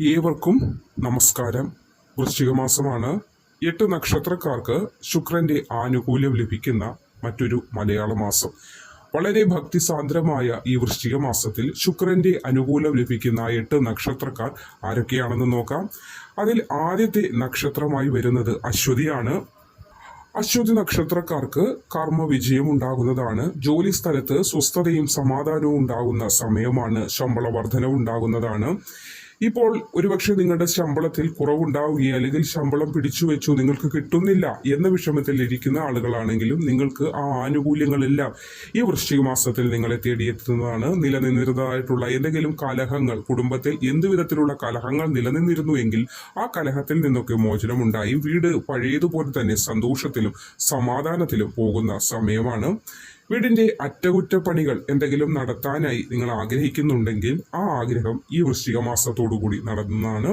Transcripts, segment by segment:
ഏവർക്കും നമസ്കാരം. വൃശ്ചിക മാസമാണ്. എട്ട് നക്ഷത്രക്കാർക്ക് ശുക്രന്റെ ആനുകൂല്യം ലഭിക്കുന്ന മറ്റൊരു മലയാള മാസം. വളരെ ഭക്തിസാന്ദ്രമായ ഈ വൃശ്ചിക മാസത്തിൽ ശുക്രന്റെ അനുകൂലം ലഭിക്കുന്ന എട്ട് നക്ഷത്രക്കാർ ആരൊക്കെയാണെന്ന് നോക്കാം. അതിൽ ആദ്യത്തെ നക്ഷത്രമായി വരുന്നത് അശ്വതിയാണ്. അശ്വതി നക്ഷത്രക്കാർക്ക് കർമ്മ വിജയം ഉണ്ടാകുന്നതാണ്. ജോലി സ്ഥലത്ത് സ്വസ്ഥതയും സമാധാനവും ഉണ്ടാകുന്ന സമയമാണ് ശമ്പള വർധനവ് ഉണ്ടാകുന്നതാണ്. ഇപ്പോൾ ഒരുപക്ഷെ നിങ്ങളുടെ ശമ്പളത്തിൽ കുറവുണ്ടാവുകയോ അല്ലെങ്കിൽ ശമ്പളം പിടിച്ചു വെച്ചു നിങ്ങൾക്ക് കിട്ടുന്നില്ല എന്ന വിഷമത്തിൽ ഇരിക്കുന്ന ആളുകളാണെങ്കിലും നിങ്ങൾക്ക് ആ ആനുകൂല്യങ്ങളെല്ലാം ഈ വൃശ്ചിക മാസത്തിൽ നിങ്ങളെ തേടിയെത്തുന്നതാണ്. നിലനിന്നിരുന്നതായിട്ടുള്ള എന്തെങ്കിലും കലഹങ്ങൾ കുടുംബത്തിൽ എന്ത് വിധത്തിലുള്ള കലഹങ്ങൾ നിലനിന്നിരുന്നുവെങ്കിൽ ആ കലഹത്തിൽ നിന്നൊക്കെ മോചനമുണ്ടായി. വീട് പഴയതുപോലെ തന്നെ സന്തോഷത്തിലും സമാധാനത്തിലും പോകുന്ന സമയമാണ്. വീടിന്റെ അറ്റകുറ്റപ്പണികൾ എന്തെങ്കിലും നടത്താനായി നിങ്ങൾ ആഗ്രഹിക്കുന്നുണ്ടെങ്കിൽ ആ ആഗ്രഹം ഈ വൃശ്ചിക മാസത്തോടു കൂടി നടന്നതാണ്.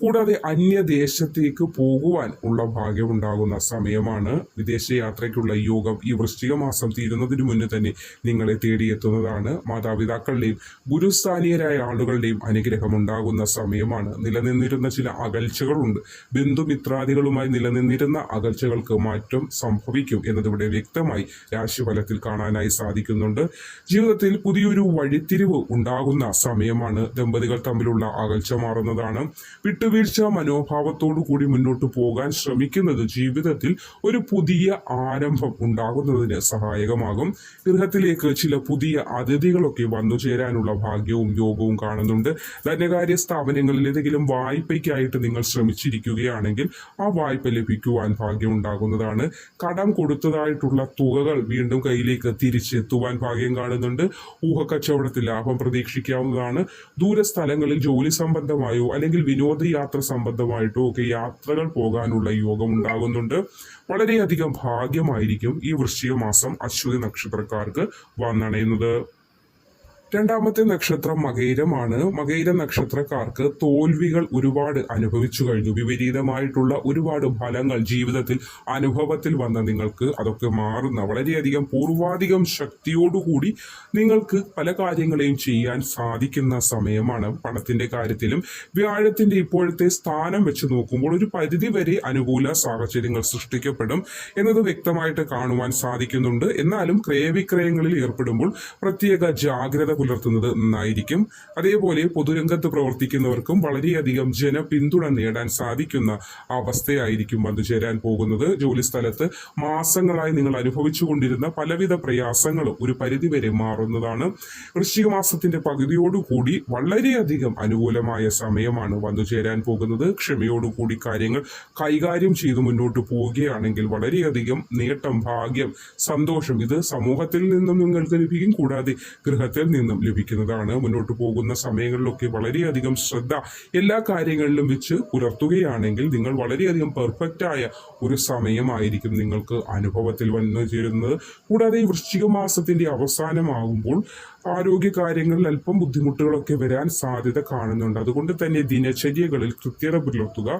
കൂടാതെ അന്യദേശത്തേക്ക് പോകുവാൻ ഉള്ള ഭാഗ്യമുണ്ടാകുന്ന സമയമാണ് വിദേശ യാത്രയ്ക്കുള്ള യോഗം. ഈ വൃശ്ചിക മാസം തീരുന്നതിന് മുന്നേ തന്നെ നിങ്ങളെ തേടിയെത്തുന്നതാണ്. മാതാപിതാക്കളുടെയും ഗുരുസ്ഥാനീയരായ ആളുകളുടെയും അനുഗ്രഹം ഉണ്ടാകുന്ന സമയമാണ്. നിലനിന്നിരുന്ന ചില അകൽച്ചകളുണ്ട്. ബന്ധുമിത്രാദികളുമായി നിലനിന്നിരുന്ന അകൽച്ചകൾക്ക് മാറ്റം സംഭവിക്കും എന്നതിവിടെ വ്യക്തമായി രാശിഫലത്തിൽ കാണാനായി സാധിക്കുന്നുണ്ട്. ജീവിതത്തിൽ പുതിയൊരു വഴിത്തിരിവ് ഉണ്ടാകുന്ന സമയമാണ് ദമ്പതികൾ തമ്മിലുള്ള അകൽച്ച മാറുന്നതാണ്. വിട്ടുവീഴ്ച മനോഭാവത്തോടു കൂടി മുന്നോട്ട് പോകാൻ ശ്രമിക്കുന്നത് ജീവിതത്തിൽ ഒരു പുതിയ ആരംഭം ഉണ്ടാകുന്നതിന് സഹായകമാകും. ഗൃഹത്തിലേക്ക് ചില പുതിയ അതിഥികളൊക്കെ വന്നു ചേരാനുള്ള ഭാഗ്യവും യോഗവും കാണുന്നുണ്ട്. ധനകാര്യ സ്ഥാപനങ്ങളിൽ ഏതെങ്കിലും വായ്പയ്ക്കായിട്ട് നിങ്ങൾ ശ്രമിച്ചിരിക്കുകയാണെങ്കിൽ ആ വായ്പ ലഭിക്കുവാൻ ഭാഗ്യം ഉണ്ടാകുന്നതാണ് കടം കൊടുത്തതായിട്ടുള്ള തുകകൾ വീണ്ടും കയ്യിലേക്ക് തിരിച്ചെത്തുവാൻ ഭാഗ്യം കാണുന്നുണ്ട്. ഊഹക്കച്ചവടത്തിൽ ലാഭം പ്രതീക്ഷിക്കാവുന്നതാണ്. ദൂരസ്ഥലങ്ങളിൽ ജോലി സംബന്ധമായോ അല്ലെങ്കിൽ വിനോദയാത്ര സംബന്ധമായിട്ടോ ഒക്കെ യാത്രകൾ പോകാനുള്ള യോഗം ഉണ്ടാകുന്നുണ്ട്. വളരെയധികം ഭാഗ്യമായിരിക്കും ഈ വൃശ്ചിക മാസം അശ്വതി നക്ഷത്രക്കാർക്ക് വന്നണയുന്നത്. രണ്ടാമത്തെ നക്ഷത്രം മകൈരമാണ്. മകൈര നക്ഷത്രക്കാർക്ക് തോൽവികൾ ഒരുപാട് അനുഭവിച്ചു കഴിഞ്ഞു. വിപരീതമായിട്ടുള്ള ഒരുപാട് ഫലങ്ങൾ ജീവിതത്തിൽ അനുഭവത്തിൽ വന്ന നിങ്ങൾക്ക് അതൊക്കെ മാറുന്ന വളരെയധികം പൂർവാധികം ശക്തിയോടുകൂടി നിങ്ങൾക്ക് പല കാര്യങ്ങളെയും ചെയ്യാൻ സാധിക്കുന്ന സമയമാണ് പണത്തിന്റെ കാര്യത്തിലും. വ്യാഴത്തിന്റെ ഇപ്പോഴത്തെ സ്ഥാനം വെച്ച് നോക്കുമ്പോൾ ഒരു പരിധി വരെ അനുകൂല സാഹചര്യങ്ങൾ സൃഷ്ടിക്കപ്പെടും എന്നത് വ്യക്തമായിട്ട് കാണുവാൻ സാധിക്കുന്നുണ്ട്. എന്നാലും ക്രയവിക്രയങ്ങളിൽ ഏർപ്പെടുമ്പോൾ പ്രത്യേക ജാഗ്രത പുലർത്തുന്നത് നന്നായിരിക്കും. അതേപോലെ പൊതുരംഗത്ത് പ്രവർത്തിക്കുന്നവർക്കും വളരെയധികം ജനപിന്തുണ നേടാൻ സാധിക്കുന്ന അവസ്ഥയായിരിക്കും വന്നു ചേരാൻ പോകുന്നത്. ജോലി സ്ഥലത്ത് മാസങ്ങളായി നിങ്ങൾ അനുഭവിച്ചു കൊണ്ടിരുന്ന പലവിധ പ്രയാസങ്ങളും ഒരു പരിധിവരെ മാറുന്നതാണ്. വൃശ്ചിക മാസത്തിന്റെ പകുതിയോടുകൂടി വളരെയധികം അനുകൂലമായ സമയമാണ് വന്നു ചേരാൻ പോകുന്നത്. ക്ഷമയോടുകൂടി കാര്യങ്ങൾ കൈകാര്യം ചെയ്ത് മുന്നോട്ട് പോവുകയാണെങ്കിൽ വളരെയധികം നേട്ടം ഭാഗ്യം സന്തോഷം ഇത് സമൂഹത്തിൽ നിന്നും നിങ്ങൾക്ക് ലഭിക്കും. കൂടാതെ ഗൃഹത്തിൽ ലഭിക്കുന്നതാണ്. മുന്നോട്ട് പോകുന്ന സമയങ്ങളിലൊക്കെ വളരെയധികം ശ്രദ്ധ എല്ലാ കാര്യങ്ങളിലും വെച്ച് പുലർത്തുകയാണെങ്കിൽ നിങ്ങൾ വളരെയധികം പെർഫെക്റ്റ് ആയ ഒരു സമയമായിരിക്കും നിങ്ങൾക്ക് അനുഭവത്തിൽ വന്നു ചേരുന്നത് കൂടാതെ ഈ വൃശ്ചിക മാസത്തിന്റെ അവസാനമാകുമ്പോൾ ആരോഗ്യ കാര്യങ്ങളിൽ അല്പം ബുദ്ധിമുട്ടുകളൊക്കെ വരാൻ സാധ്യത കാണുന്നുണ്ട്. അതുകൊണ്ട് തന്നെ ദിനചര്യകളിൽ കൃത്യത പുലർത്തുക.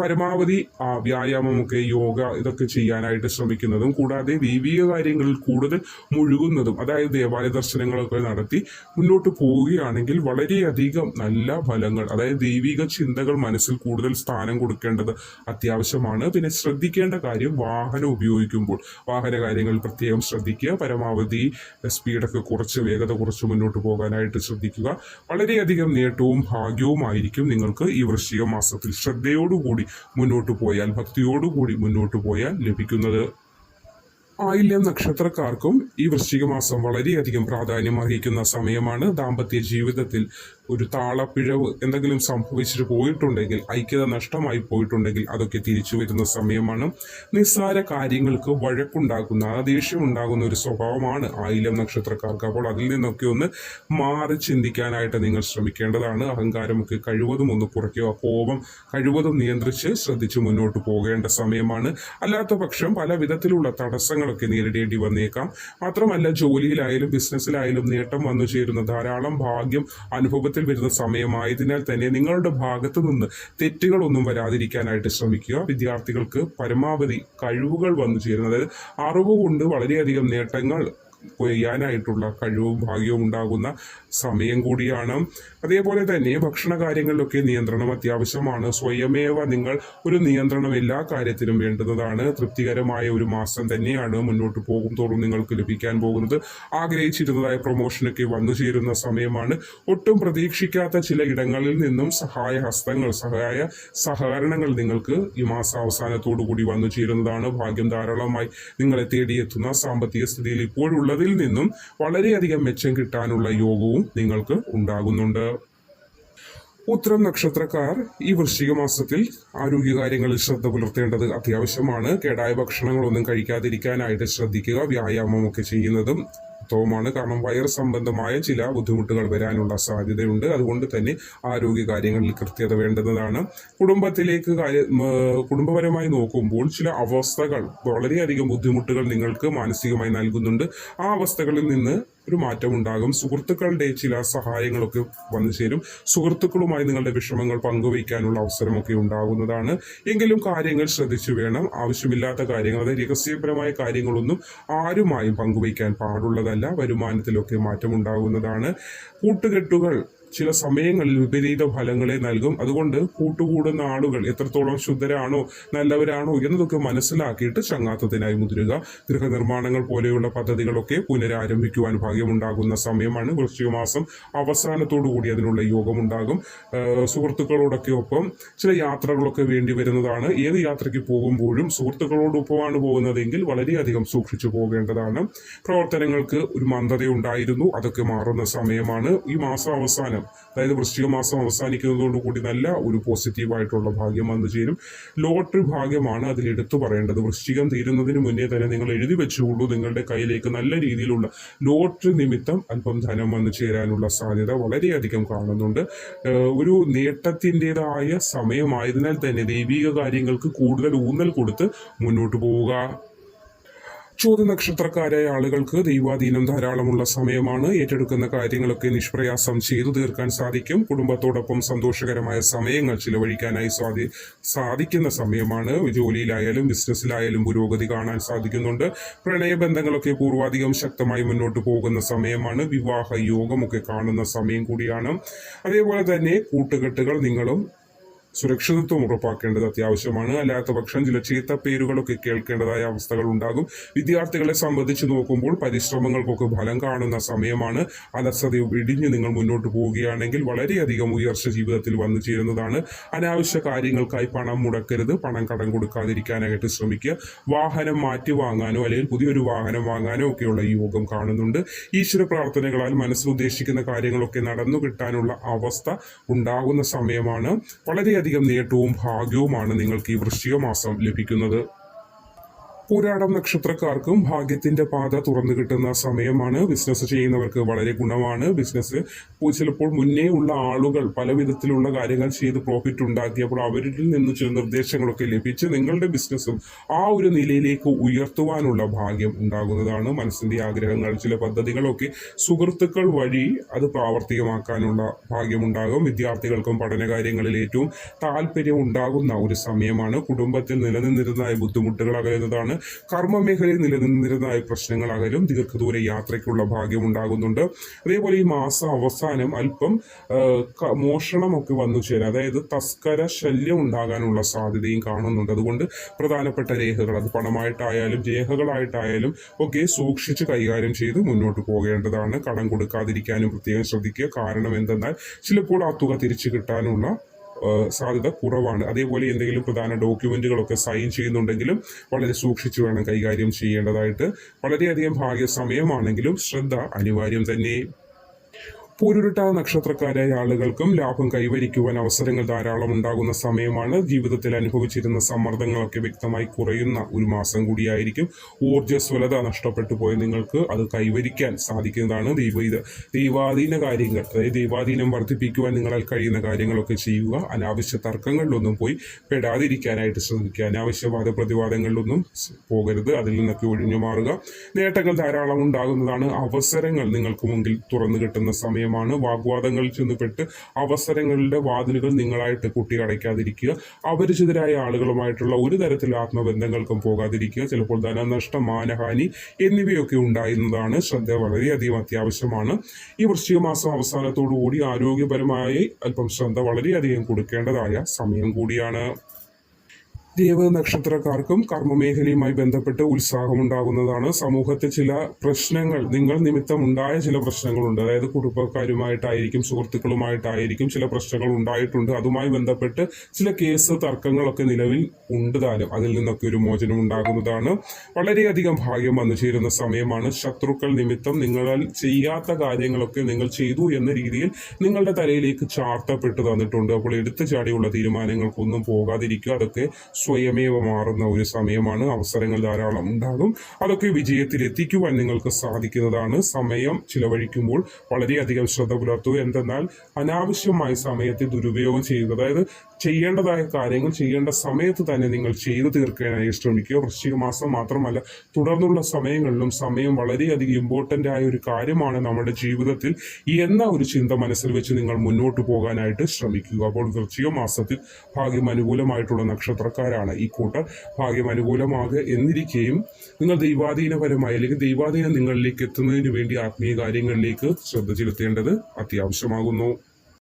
പരമാവധി വ്യായാമമൊക്കെ യോഗ ഇതൊക്കെ ചെയ്യാനായിട്ട് ശ്രമിക്കുന്നതും കൂടാതെ ദൈവിക കാര്യങ്ങളിൽ കൂടുതൽ മുഴുകുന്നതും അതായത് ദേവാലയ ദർശനങ്ങളൊക്കെ നടത്തി മുന്നോട്ട് പോവുകയാണെങ്കിൽ വളരെയധികം നല്ല ഫലങ്ങൾ അതായത് ദൈവിക ചിന്തകൾ മനസ്സിൽ കൂടുതൽ സ്ഥാനം കൊടുക്കേണ്ടത് അത്യാവശ്യമാണ്. പിന്നെ ശ്രദ്ധിക്കേണ്ട കാര്യം വാഹനം ഉപയോഗിക്കുമ്പോൾ വാഹന കാര്യങ്ങൾ പ്രത്യേകം ശ്രദ്ധിക്കുക. പരമാവധി സ്പീഡൊക്കെ കുറച്ച് വേഗത കുറച്ച് മുന്നോട്ട് പോകാനായിട്ട് ശ്രദ്ധിക്കുക. വളരെയധികം നേട്ടവും ഭാഗ്യവുമായിരിക്കും നിങ്ങൾക്ക് ഈ വൃശ്ചിക മാസത്തിൽ ശ്രദ്ധയോടുകൂടി മുന്നോട്ട് പോയാൽ ഭക്തിയോടുകൂടി മുന്നോട്ട് പോയാൽ ലഭിക്കുന്നത്. ആയില്യം നക്ഷത്രക്കാർക്കും ഈ വൃശ്ചിക മാസം വളരെയധികം പ്രാധാന്യം അർഹിക്കുന്ന സമയമാണ്. ദാമ്പത്യ ജീവിതത്തിൽ ഒരു താളപ്പിഴവ് എന്തെങ്കിലും സംഭവിച്ചിട്ട് പോയിട്ടുണ്ടെങ്കിൽ ഐക്യത നഷ്ടമായി പോയിട്ടുണ്ടെങ്കിൽ അതൊക്കെ തിരിച്ചു വരുന്ന സമയമാണ്. നിസ്സാര കാര്യങ്ങൾക്ക് വഴക്കുണ്ടാക്കുന്ന ദേഷ്യം ഉണ്ടാകുന്ന ഒരു സ്വഭാവമാണ് ആയില്യം നക്ഷത്രക്കാർക്ക്. അപ്പോൾ അതിൽ നിന്നൊക്കെ ഒന്ന് മാറി ചിന്തിക്കാനായിട്ട് നിങ്ങൾ ശ്രമിക്കേണ്ടതാണ്. അഹങ്കാരമൊക്കെ കഴിവതും ഒന്ന് കുറയ്ക്കുക. കോപം കഴിവതും നിയന്ത്രിച്ച് ശ്രദ്ധിച്ച് മുന്നോട്ട് പോകേണ്ട സമയമാണ്. അല്ലാത്ത പക്ഷം പല വിധത്തിലുള്ള തടസ്സങ്ങളൊക്കെ നേരിടേണ്ടി വന്നേക്കാം. മാത്രമല്ല ജോലിയിലായാലും ബിസിനസ്സിലായാലും നേട്ടം വന്നു ചേരുന്ന ധാരാളം ഭാഗ്യം അനുഭവത്തിൽ വരുന്ന സമയമായതിനാൽ തന്നെ നിങ്ങളുടെ ഭാഗത്തു നിന്ന് തെറ്റുകളൊന്നും വരാതിരിക്കാനായിട്ട് ശ്രമിക്കുക. വിദ്യാർത്ഥികൾക്ക് പരമാവധി കഴിവുകൾ വന്നു ചേരുന്നത് അറിവ് കൊണ്ട് വളരെയധികം നേട്ടങ്ങൾ കൊയ്യാനായിട്ടുള്ള കഴിവും ഭാഗ്യവും ഉണ്ടാകുന്ന സമയം കൂടിയാണ്. അതേപോലെ തന്നെ ഭക്ഷണ കാര്യങ്ങളിലൊക്കെ നിയന്ത്രണം അത്യാവശ്യമാണ്. സ്വയമേവ നിങ്ങൾ ഒരു നിയന്ത്രണം എല്ലാ കാര്യത്തിലും വേണ്ടുന്നതാണ്. തൃപ്തികരമായ ഒരു മാസം തന്നെയാണ് മുന്നോട്ട് പോകും തോറും നിങ്ങൾക്ക് ലഭിക്കാൻ പോകുന്നത്. ആഗ്രഹിച്ചിരുന്നതായ പ്രൊമോഷനൊക്കെ വന്നു ചേരുന്ന സമയമാണ്. ഒട്ടും പ്രതീക്ഷിക്കാത്ത ചില ഇടങ്ങളിൽ നിന്നും സഹായ ഹസ്തങ്ങൾ സഹായ സഹകരണങ്ങൾ നിങ്ങൾക്ക് ഈ മാസം അവസാനത്തോടു കൂടി വന്നു ചേരുന്നതാണ്. ഭാഗ്യം ധാരാളമായി നിങ്ങളെ തേടിയെത്തുന്ന സാമ്പത്തിക സ്ഥിതിയിൽ ഇപ്പോഴുള്ളതിൽ നിന്നും വളരെയധികം മെച്ചം കിട്ടാനുള്ള യോഗവും നിങ്ങൾക്ക് ഉണ്ടാകുന്നുണ്ട്. ഉത്തരം നക്ഷത്രക്കാർ ഈ വൃശ്ചിക മാസത്തിൽ ആരോഗ്യകാര്യങ്ങളിൽ ശ്രദ്ധ പുലർത്തേണ്ടത് അത്യാവശ്യമാണ്. കേടായ ഭക്ഷണങ്ങളൊന്നും കഴിക്കാതിരിക്കാനായിട്ട് ശ്രദ്ധിക്കുക വ്യായാമമൊക്കെ ചെയ്യുന്നതും ഉത്തമമാണ് കാരണം വയർ സംബന്ധമായ ചില ബുദ്ധിമുട്ടുകൾ വരാനുള്ള സാധ്യതയുണ്ട്. അതുകൊണ്ട് തന്നെ ആരോഗ്യ കാര്യങ്ങളിൽ കൃത്യത വേണ്ടുന്നതാണ്. കുടുംബത്തിലേക്ക് കാര്യ കുടുംബപരമായി നോക്കുമ്പോൾ ചില അവസ്ഥകൾ വളരെയധികം ബുദ്ധിമുട്ടുകൾ നിങ്ങൾക്ക് മാനസികമായി നൽകുന്നുണ്ട്. ആ അവസ്ഥകളിൽ നിന്ന് ഒരു മാറ്റം ഉണ്ടാകും. സുഹൃത്തുക്കളുടെ ചില സഹായങ്ങളൊക്കെ വന്നു ചേരും. സുഹൃത്തുക്കളുമായി നിങ്ങളുടെ വിഷമങ്ങൾ പങ്കുവയ്ക്കാനുള്ള അവസരമൊക്കെ ഉണ്ടാകുന്നതാണ്. എങ്കിലും കാര്യങ്ങൾ ശ്രദ്ധിച്ചു വേണം. ആവശ്യമില്ലാത്ത കാര്യങ്ങൾ അതായത് രഹസ്യപരമായ കാര്യങ്ങളൊന്നും ആരുമായും പങ്കുവയ്ക്കാൻ പാടുള്ളതല്ല. വരുമാനത്തിലൊക്കെ മാറ്റം ഉണ്ടാകുന്നതാണ് കൂട്ടുകെട്ടുകൾ ചില സമയങ്ങളിൽ വിപരീത ഫലങ്ങളെ നൽകും. അതുകൊണ്ട് കൂട്ടുകൂടുന്ന ആളുകൾ എത്രത്തോളം ശുദ്ധരാണോ നല്ലവരാണോ എന്നതൊക്കെ മനസ്സിലാക്കിയിട്ട് ചങ്ങാത്തത്തിനായി മുതിരുക. ഗൃഹനിർമ്മാണങ്ങൾ പോലെയുള്ള പദ്ധതികളൊക്കെ പുനരാരംഭിക്കുവാൻ ഭാഗ്യമുണ്ടാകുന്ന സമയമാണ്. വൃശ്ചിക മാസം അവസാനത്തോടു കൂടി അതിനുള്ള യോഗമുണ്ടാകും. സുഹൃത്തുക്കളോടൊക്കെ ഒപ്പം ചില യാത്രകളൊക്കെ വേണ്ടി വരുന്നതാണ്. ഏത് യാത്രയ്ക്ക് പോകുമ്പോഴും സുഹൃത്തുക്കളോടൊപ്പമാണ് പോകുന്നതെങ്കിൽ വളരെയധികം സൂക്ഷിച്ചു പോകേണ്ടതാണ്. പ്രവർത്തനങ്ങൾക്ക് ഒരു മന്ദതയുണ്ടായിരുന്നു. അതൊക്കെ മാറുന്ന സമയമാണ്. ഈ മാസം അവസാനം അതായത് വൃശ്ചിക മാസം അവസാനിക്കുന്നതോടുകൂടി നല്ല ഒരു പോസിറ്റീവായിട്ടുള്ള ഭാഗ്യം വന്നു ചേരും. ലോട്ടറി ഭാഗ്യമാണ് അതിൽ എടുത്തു പറയേണ്ടത്. വൃശ്ചികം തീരുന്നതിന് മുന്നേ തന്നെ നിങ്ങൾ എഴുതി വെച്ചുകൊള്ളൂ നിങ്ങളുടെ കയ്യിലേക്ക് നല്ല രീതിയിലുള്ള ലോട്ടറി നിമിത്തം അല്പം ധനം വന്നു ചേരാനുള്ള സാധ്യത വളരെയധികം കാണുന്നുണ്ട്. ഒരു നേട്ടത്തിന്റെതായ സമയമായതിനാൽ തന്നെ ദൈവിക കാര്യങ്ങൾക്ക് കൂടുതൽ ഊന്നൽ കൊടുത്ത് മുന്നോട്ട് പോവുക. ചോദ്യ നക്ഷത്രക്കാരായ ആളുകൾക്ക് ദൈവാധീനം ധാരാളമുള്ള സമയമാണ്. ഏറ്റെടുക്കുന്ന കാര്യങ്ങളൊക്കെ നിഷ്പ്രയാസം ചെയ്തു തീർക്കാൻ സാധിക്കും. കുടുംബത്തോടൊപ്പം സന്തോഷകരമായ സമയങ്ങൾ ചിലവഴിക്കാനായി സാധി സാധിക്കുന്ന സമയമാണ്. ജോലിയിലായാലും ബിസിനസ്സിലായാലും പുരോഗതി കാണാൻ സാധിക്കുന്നുണ്ട്. പ്രണയബന്ധങ്ങളൊക്കെ പൂർവാധികം ശക്തമായി മുന്നോട്ട് പോകുന്ന സമയമാണ്. വിവാഹ യോഗമൊക്കെ കാണുന്ന സമയം കൂടിയാണ്. അതേപോലെ തന്നെ കൂട്ടുകെട്ടുകൾ നിങ്ങളും സുരക്ഷിതത്വം ഉറപ്പാക്കേണ്ടത് അത്യാവശ്യമാണ്. അല്ലാത്ത പക്ഷം ചില ചീത്ത പേരുകളൊക്കെ കേൾക്കേണ്ടതായ അവസ്ഥകൾ ഉണ്ടാകും. വിദ്യാർത്ഥികളെ സംബന്ധിച്ച് നോക്കുമ്പോൾ പരിശ്രമങ്ങൾക്കൊക്കെ ഫലം കാണുന്ന സമയമാണ്. അലസത ഇടിഞ്ഞ് നിങ്ങൾ മുന്നോട്ട് പോവുകയാണെങ്കിൽ വളരെയധികം ഉയർച്ച ജീവിതത്തിൽ വന്നു ചേരുന്നതാണ്. അനാവശ്യ കാര്യങ്ങൾക്കായി പണം മുടക്കരുത്. പണം കടം കൊടുക്കാതിരിക്കാനായിട്ട് ശ്രമിക്കുക. വാഹനം മാറ്റി വാങ്ങാനോ അല്ലെങ്കിൽ പുതിയൊരു വാഹനം വാങ്ങാനോ ഒക്കെയുള്ള യോഗം കാണുന്നുണ്ട്. ഈശ്വര പ്രാർത്ഥനകളാൽ മനസ്സിൽ ഉദ്ദേശിക്കുന്ന കാര്യങ്ങളൊക്കെ നടന്നു കിട്ടാനുള്ള അവസ്ഥ ഉണ്ടാകുന്ന സമയമാണ്. വളരെയധികം നേട്ടവും ഭാഗ്യവുമാണ് നിങ്ങൾക്ക് ഈ വൃശ്ചിക മാസം ലഭിക്കുന്നത്. പൂരാടം നക്ഷത്രക്കാർക്കും ഭാഗ്യത്തിന്റെ പാത തുറന്നു കിട്ടുന്ന സമയമാണ്. ബിസിനസ് ചെയ്യുന്നവർക്ക് വളരെ ഗുണമാണ്. ബിസിനസ് ചിലപ്പോൾ മുന്നേ ഉള്ള ആളുകൾ പല വിധത്തിലുള്ള കാര്യങ്ങൾ ചെയ്ത് പ്രോഫിറ്റ് ഉണ്ടാക്കിയപ്പോൾ അവരിൽ നിന്ന് ചില നിർദ്ദേശങ്ങളൊക്കെ ലഭിച്ച് നിങ്ങളുടെ ബിസിനസ്സും ആ ഒരു നിലയിലേക്ക് ഉയർത്തുവാനുള്ള ഭാഗ്യം ഉണ്ടാകുന്നതാണ് മനസ്സിന്റെ ആഗ്രഹങ്ങൾ. ചില പദ്ധതികളൊക്കെ സുഹൃത്തുക്കൾ വഴി അത് പ്രാവർത്തികമാക്കാനുള്ള ഭാഗ്യമുണ്ടാകും. വിദ്യാർത്ഥികൾക്കും പഠനകാര്യങ്ങളിൽ ഏറ്റവും താല്പര്യം ഉണ്ടാകുന്ന ഒരു സമയമാണ്. കുടുംബത്തിൽ നിലനിന്നിരുന്ന ബുദ്ധിമുട്ടുകൾ അകലുന്നതാണ്. കർമ്മമേഖലയിൽ നിലനിന്നിരുന്ന പ്രശ്നങ്ങൾ അകലും ദീർഘദൂര യാത്രയ്ക്കുള്ള ഭാഗ്യം ഉണ്ടാകുന്നുണ്ട്. അതേപോലെ ഈ മാസം അവസാനം അല്പം മോഷണമൊക്കെ വന്നു ചേരും. അതായത് തസ്കര ശല്യം ഉണ്ടാകാനുള്ള സാധ്യതയും കാണുന്നുണ്ട്. അതുകൊണ്ട് പ്രധാനപ്പെട്ട രേഖകൾ അത് പണമായിട്ടായാലും രേഖകളായിട്ടായാലും ഒക്കെ സൂക്ഷിച്ച് കൈകാര്യം ചെയ്ത് മുന്നോട്ട് പോകേണ്ടതാണ്. കടം കൊടുക്കാതിരിക്കാനും പ്രത്യേകം ശ്രദ്ധിക്കുക. കാരണം എന്തെന്നാൽ ചിലപ്പോൾ ആ തുക തിരിച്ചു കിട്ടാനുള്ള സാധ്യത കുറവാണ്. അതേപോലെ എന്തെങ്കിലും പ്രധാന ഡോക്യുമെന്റുകളൊക്കെ സൈൻ ചെയ്യുന്നുണ്ടെങ്കിലും വളരെ സൂക്ഷിച്ചു വേണം കൈകാര്യം ചെയ്യേണ്ടതായിട്ട്. വളരെയധികം ഭാഗ്യ സമയമാണെങ്കിലും ശ്രദ്ധ അനിവാര്യം തന്നെ. പൂരുരുട്ട നക്ഷത്രക്കാരായ ആളുകൾക്കും ലാഭം കൈവരിക്കുവാൻ അവസരങ്ങൾ ധാരാളം ഉണ്ടാകുന്ന സമയമാണ്. ജീവിതത്തിൽ അനുഭവിച്ചിരുന്ന സമ്മർദ്ദങ്ങളൊക്കെ വ്യക്തമായി കുറയുന്ന ഒരു മാസം കൂടിയായിരിക്കും. ഊർജസ്വലത നഷ്ടപ്പെട്ടു പോയ നിങ്ങൾക്ക് അത് കൈവരിക്കാൻ സാധിക്കുന്നതാണ് ദൈവ. ഇത് ദൈവാധീന കാര്യങ്ങൾ അതായത് ദൈവാധീനം വർദ്ധിപ്പിക്കുവാൻ നിങ്ങളാൽ കഴിയുന്ന കാര്യങ്ങളൊക്കെ ചെയ്യുക. അനാവശ്യ തർക്കങ്ങളിലൊന്നും പോയി പെടാതിരിക്കാനായിട്ട് ശ്രമിക്കുക. അനാവശ്യ വാദപ്രതിവാദങ്ങളിലൊന്നും പോകരുത്. അതിൽ നിന്നൊക്കെ ഒഴിഞ്ഞു മാറുക. നേട്ടങ്ങൾ ധാരാളം ഉണ്ടാകുന്നതാണ് അവസരങ്ങൾ നിങ്ങൾക്ക് മുമ്പിൽ തുറന്നു കിട്ടുന്ന സമയമാണ് സമയമാണ് വാഗ്വാദങ്ങളിൽ ചെന്നുപെട്ട് അവസരങ്ങളുടെ വാതിലുകൾ നിങ്ങളായിട്ട് കുട്ടി അടയ്ക്കാതിരിക്കുക അപരിചിതരായ ആളുകളുമായിട്ടുള്ള ഒരു തരത്തിൽ ആത്മബന്ധങ്ങൾക്കും പോകാതിരിക്കുക. ചിലപ്പോൾ ധനനഷ്ടം മാനഹാനി എന്നിവയൊക്കെ ഉണ്ടായിരുന്നതാണ്. ശ്രദ്ധ വളരെയധികം അത്യാവശ്യമാണ്. ഈ വൃശ്ചിക മാസം അവസാനത്തോടു കൂടി ആരോഗ്യപരമായി അല്പം ശ്രദ്ധ വളരെയധികം കൊടുക്കേണ്ടതായ സമയം കൂടിയാണ്. ദേവ നക്ഷത്രക്കാർക്കും കർമ്മമേഖലയുമായി ബന്ധപ്പെട്ട് ഉത്സാഹമുണ്ടാകുന്നതാണ്. സമൂഹത്തിൽ ചില പ്രശ്നങ്ങൾ നിങ്ങൾ നിമിത്തം ഉണ്ടായ ചില പ്രശ്നങ്ങളുണ്ട്. അതായത് കുടുംബക്കാരുമായിട്ടായിരിക്കും സുഹൃത്തുക്കളുമായിട്ടായിരിക്കും ചില പ്രശ്നങ്ങൾ ഉണ്ടായിട്ടുണ്ട്. അതുമായി ബന്ധപ്പെട്ട് ചില കേസ് തർക്കങ്ങളൊക്കെ നിലവിൽ ഉണ്ട് താനും. അതിൽ നിന്നൊക്കെ ഒരു മോചനം ഉണ്ടാകുന്നതാണ്. വളരെയധികം ഭാഗ്യം വന്നു ചേരുന്ന സമയമാണ്. ശത്രുക്കൾ നിമിത്തം നിങ്ങളാൽ ചെയ്യാത്ത കാര്യങ്ങളൊക്കെ നിങ്ങൾ ചെയ്തു എന്ന രീതിയിൽ നിങ്ങളുടെ തലയിലേക്ക് ചാർത്തപ്പെട്ടു തന്നിട്ടുണ്ട്. അപ്പോൾ എടുത്തു ചാടിയുള്ള തീരുമാനങ്ങൾക്കൊന്നും പോകാതിരിക്കുക അതൊക്കെ സ്വയമേവ മാറുന്ന ഒരു സമയമാണ്. അവസരങ്ങൾ ധാരാളം ഉണ്ടാകും. അതൊക്കെ വിജയത്തിൽ എത്തിക്കുവാൻ നിങ്ങൾക്ക് സാധിക്കുന്നതാണ്. സമയം ചിലവഴിക്കുമ്പോൾ വളരെയധികം ശ്രദ്ധ പുലർത്തുക. എന്തെന്നാൽ അനാവശ്യമായ സമയത്തെ ദുരുപയോഗം ചെയ്യുക. അതായത് ചെയ്യേണ്ടതായ കാര്യങ്ങൾ ചെയ്യേണ്ട സമയത്ത് തന്നെ നിങ്ങൾ ചെയ്തു തീർക്കാനായി ശ്രമിക്കുക. വൃശ്ചിക മാസം മാത്രമല്ല തുടർന്നുള്ള സമയങ്ങളിലും സമയം വളരെയധികം ഇമ്പോർട്ടന്റ് ആയ ഒരു കാര്യമാണ് നമ്മുടെ ജീവിതത്തിൽ. എന്ന ഒരു ചിന്ത മനസ്സിൽ വെച്ച് നിങ്ങൾ മുന്നോട്ട് പോകാനായിട്ട് ശ്രമിക്കുക. അപ്പോൾ വൃശ്ചിക മാസത്തിൽ ഭാഗ്യം അനുകൂലമായിട്ടുള്ള നക്ഷത്രക്കാരാണ് ഈ കൂട്ടർ ഭാഗ്യം അനുകൂലമാകുക എന്നിരിക്കുകയും നിങ്ങൾ ദൈവാധീനപരമായി അല്ലെങ്കിൽ ദൈവാധീനം നിങ്ങളിലേക്ക് എത്തുന്നതിന് വേണ്ടി ആത്മീയ കാര്യങ്ങളിലേക്ക് ശ്രദ്ധ ചെലുത്തേണ്ടത് അത്യാവശ്യമാകുന്നു.